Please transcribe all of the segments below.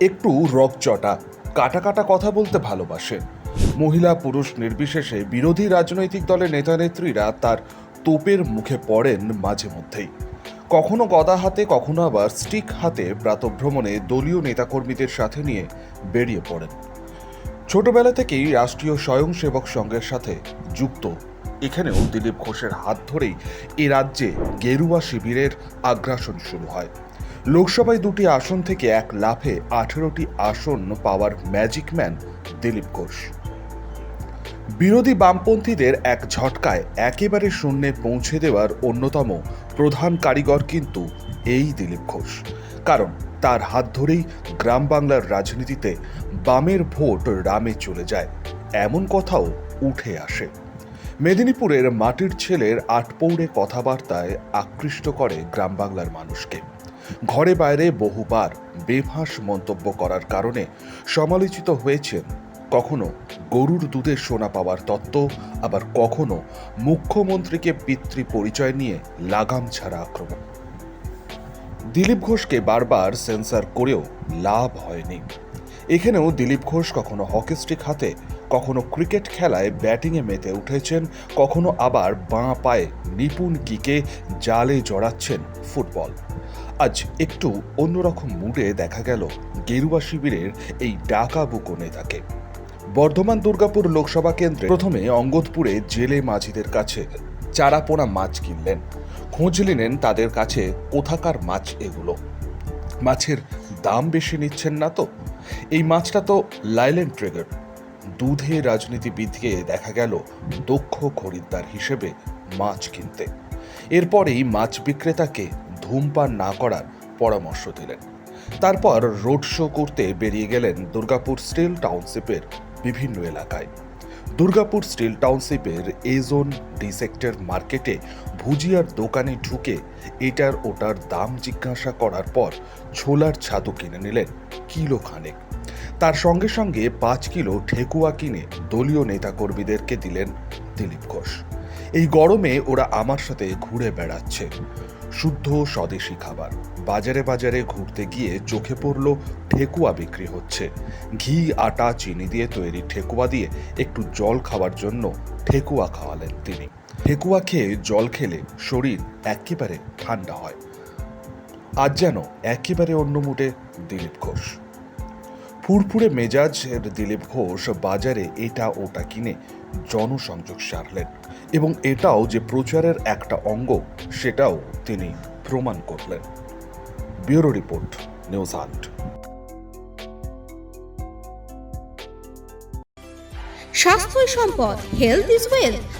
একটু রকচটা কাটা কাটা কথা বলতে ভালোবাসে। মহিলা পুরুষ নির্বিশেষে বিরোধী রাজনৈতিক দলের নেতানেত্রীরা তার তোপের মুখে পড়েন মাঝে মধ্যেই। কখনো গদা হাতে, কখনো আবার স্টিক হাতে প্রাতভ্রমণে দলীয় নেতাকর্মীদের সাথে নিয়ে বেরিয়ে পড়েন। ছোটবেলা থেকেই রাষ্ট্রীয় স্বয়ংসেবক সংঘের সাথে যুক্ত। এখানেও দিলীপ ঘোষের হাত ধরেই এ রাজ্যে গেরুয়া শিবিরের আগ্রাসন শুরু হয়। লোকসভায় দুটি আসন থেকে এক লাফে আঠেরোটি আসন পাওয়ার ম্যাজিক ম্যান দিলীপ ঘোষ। বিরোধী বামপন্থীদের এক ঝটকায় একেবারে শূন্যে পৌঁছে দেওয়ার অন্যতম প্রধান কারিগর কিন্তু এই দিলীপ ঘোষ। কারণ তার হাত ধরেই গ্রাম বাংলার রাজনীতিতে বামের ভোট রামে চলে যায়, এমন কথাও উঠে আসে। মেদিনীপুরের মাটির ছেলের আটপৌড়ে কথাবার্তায় আকৃষ্ট করে গ্রাম বাংলার মানুষকে। ঘরে বাইরে বহুবার বেফাঁস মন্তব্য করার কারণে সমালোচিত হয়েছেন। কখনো গরুর দুধের সোনা পাওয়ার তত্ত্ব, আবার কখনো মুখ্যমন্ত্রীকে পিতৃ পরিচয় নিয়ে লাগাম ছাড়া আক্রমণ। দিলীপ ঘোষকে বারবার সেন্সার করেও লাভ হয়নি। এখানেও দিলীপ ঘোষ কখনো হকি স্টিক হাতে, কখনো ক্রিকেট খেলায় ব্যাটিংয়ে মেতে উঠেছেন, কখনো আবার বাঁ পায়ে নিপুণ কিকে জালে জড়াচ্ছেন ফুটবল। আজ একটু অন্যরকম মুডে দেখা গেল গেরুয়া শিবিরের এই ডাকা বুকো নেতাকে। বর্ধমান দুর্গাপুর লোকসভা কেন্দ্রে প্রথমে অঙ্গদপুরে জেলে মাঝিদের কাছে চারাপোনা মাছ কিনলেন। খোঁজ নিলেন তাদের কাছে কোথাকার মাছ এগুলো। মাছের দাম বেশি নিচ্ছেন না তো? এই মাছটা তো লাইল্যান্ড ট্রেগার। দুধে রাজনীতিবিদকে দেখা গেল দক্ষ খরিদ্দার হিসেবে মাছ কিনতে। এরপরেই মাছ বিক্রেতাকে ধূমপান না করার পরামর্শ দিলেন। তারপর রোড শো করতে বেরিয়ে গেলেন দুর্গাপুর স্টিল টাউনশিপের বিভিন্ন এলাকায়। দুর্গাপুর স্টিল টাউনশিপের এ জোন ডি সেক্টর মার্কেটে ভুজিয়ার দোকানে ঢুকে এটার ওটার দাম জিজ্ঞাসা করার পর ছোলার ছাতু কিনে নিলেন কিলো খানেক। তার সঙ্গে সঙ্গে পাঁচ কিলো ঠেকুয়া কিনে দলীয় নেতাকর্মীদেরকে দিলেন দিলীপ ঘোষ। এই গরমে ওরা আমার সাথে ঘুরে বেড়াচ্ছে। শুদ্ধ স্বদেশি খাবার। বাজারে বাজারে ঘুরতে গিয়ে চোখে পড়ল ঠেকুয়া বিক্রি হচ্ছে। ঘি, আটা, চিনি দিয়ে তৈরি ঠেকুয়া দিয়ে একটু জল খাওয়ার জন্য ঠেকুয়া খাওয়ালেন তিনি। ঠেকুয়া খেয়ে জল খেলে শরীর একেবারে ঠান্ডা হয়। আজ যেন একেবারে অন্য মুডে দিলীপ ঘোষ। ফুরফুরে মেজাজের দিলীপ ঘোষ বাজারে এটা ওটা কিনে জনসংযোগ সারলেন এবং এটাও যে প্রচারের একটা অঙ্গ, সেটাও তিনি প্রমাণ করলেন। ব্যুরো রিপোর্ট, নিউজ আন্ট স্বাস্থ্যই সম্পদ, health is wealth.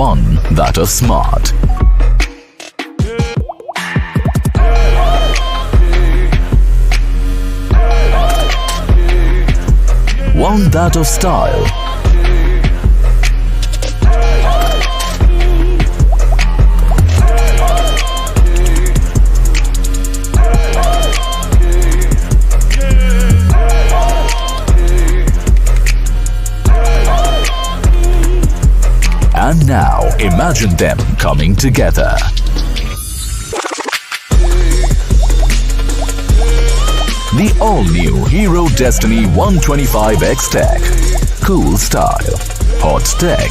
One that are smart. One that of style. And now imagine them coming together. The all new Hero Destiny 125X Tech. Cool style, hot tech,